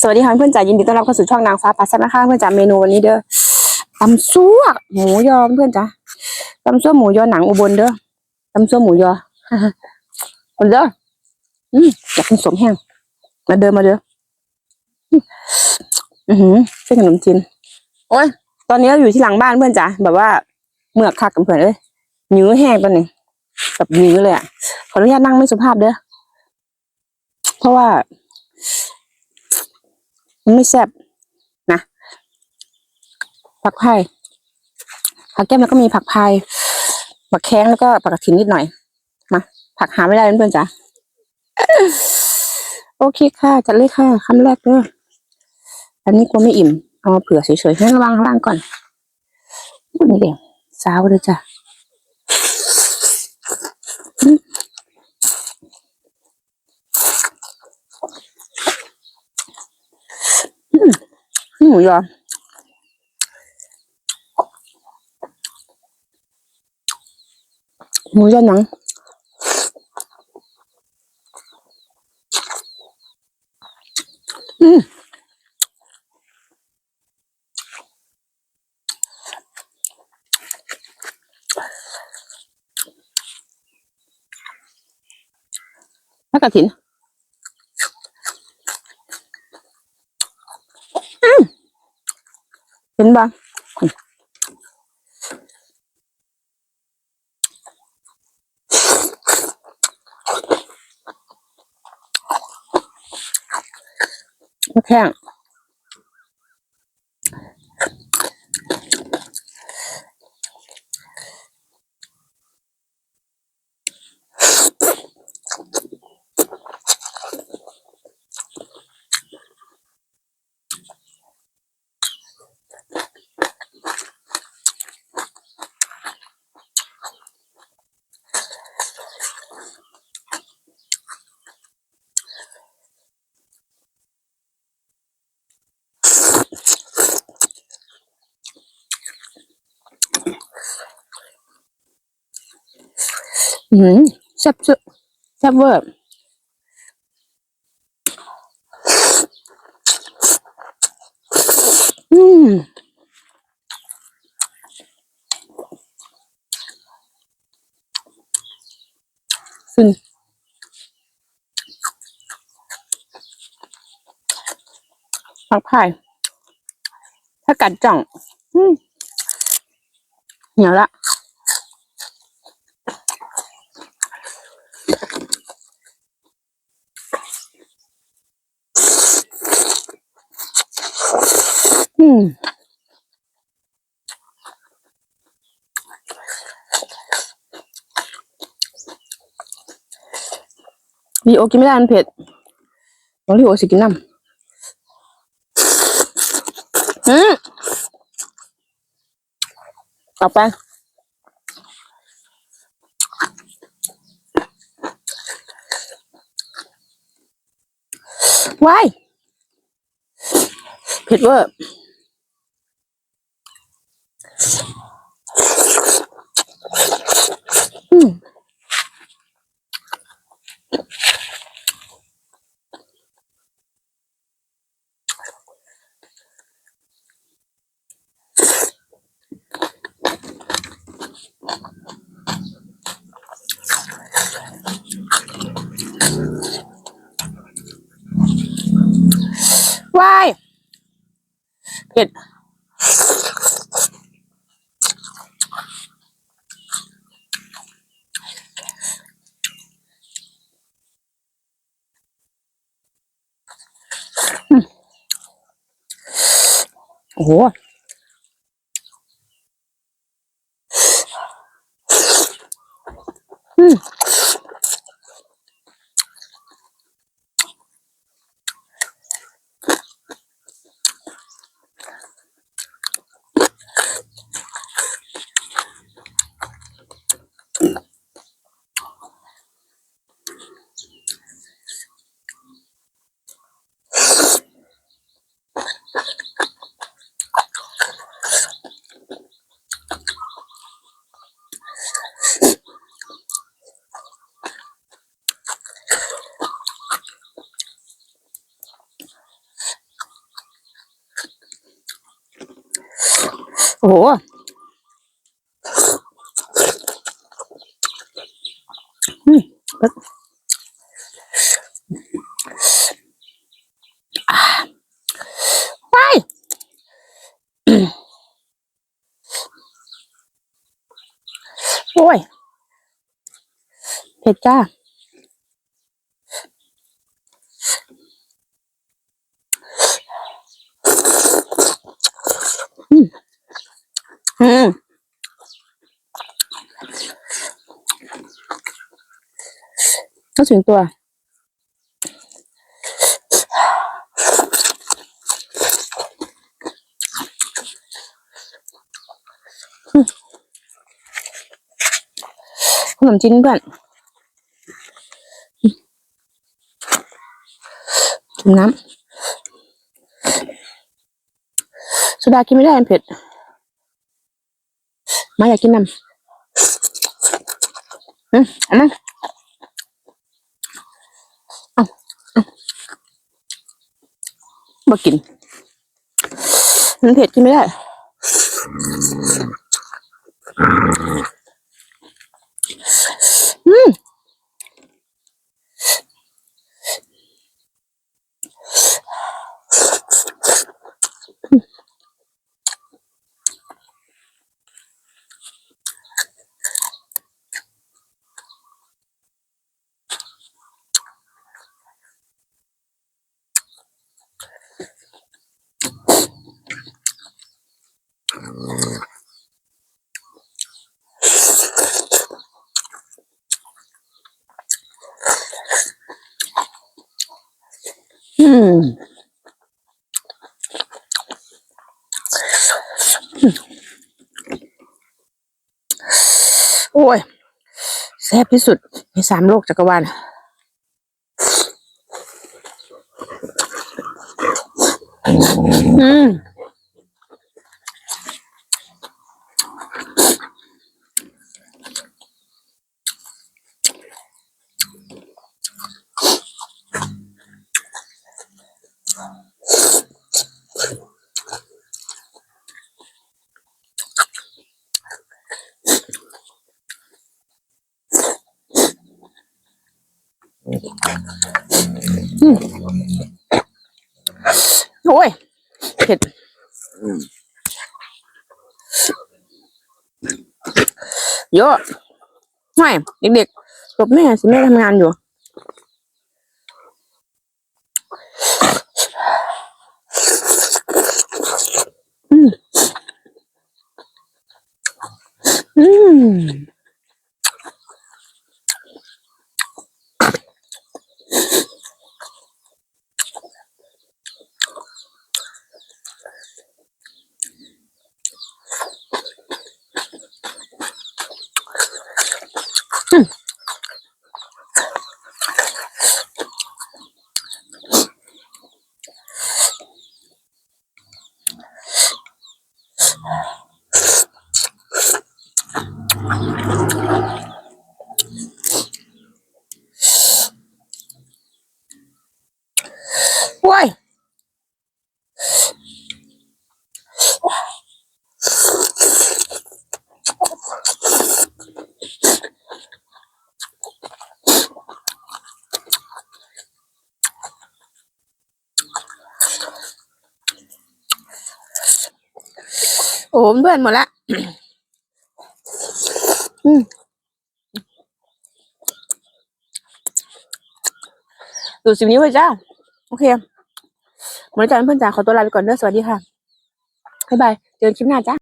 สวัสดีค่ะเพื่อนจ๋ายินดีต้อนรับเข้าสู่ช่องนางฟ้าปัสสนะคะเพื่อนจ๋าเมนูวันนี้เด้อตำซั่วหมูยอเพื่อนจ๋าตำซั่วหมูยอหนังอุบลเด้อตำซั่วหมูยอคนเด้ออืมอยากกินสมแห้งมาเดินมาเด้ออือหือเส้นขนมจีนโอ้ยตอนนี้เราอยู่ที่หลังบ้านเพื่อนจ๋าแบบว่าเมือกคักกับเพื่อนเอ้ยหนื้อแห้งตอนนี้แบบหนื้อเลยอะขออนุญาตนั่งไม่สุภาพเด้อเพราะว่า มันไม่แซ่บนะผักไผ่ผักแก้มแล้วก็มีผักพายผักแข้งแล้วก็ผักกระถินนิดหน่อยมาผักหาไม่ได้เพื่อนๆจ้ะโอเคค่ะจัดเลยค่ะคำแรกเด้ออันนี้กลัวไม่อิ่ม เอามาเผื่อเฉยๆให้ระวังข้างล่างก่อนนี่เด็กสาวเลยจ้ะอืม หมูยอหมูยอหนังอืมผักกระถินอืม เห็นบ้างมะแข้ง อืมแซ่บสุดแซ่บเวอร์อืมฟินผักพายถ้ากัดจ่อง อืมเหนียวละ อืม วีโอกินไม่ได้มันเผ็ดน้องลีโอสิกินน้ำอืมต่อไปว้ายเผ็ดเวอร์อืม ว้ายเผ็ด โอ้โหอืม โอ้โหอืมอ่าไปโอ้ยเผ็ดจ้า อื มก็ถึงตัว ขนมจีนเพื่อนอืมจุ่มน้ำโซดากินไม่ได้เผ็ด มาอยากกินน้ำอืมอามาเอาเอกบ่กินมันเผ็ดกินไม่ได้อืม อืมโอ้ยแซ่บที่สุดในสามโลกจักรวาลอืม โอ้ยเผ็ดเยอะไม่เด็กๆกับแม่สิแม่ทำงานอยู่อืมอืม โอ้ย โอ้เพื่อนหมดละดูสิบนิ้วเลยจ้า โอเคหมดแล้วจ้าเพื่อนจ๋าขอตัวลาไปก่อนเด้อสวัสดีค่ะ บ๊ายบาย เจอกันคลิปหน้าจ้า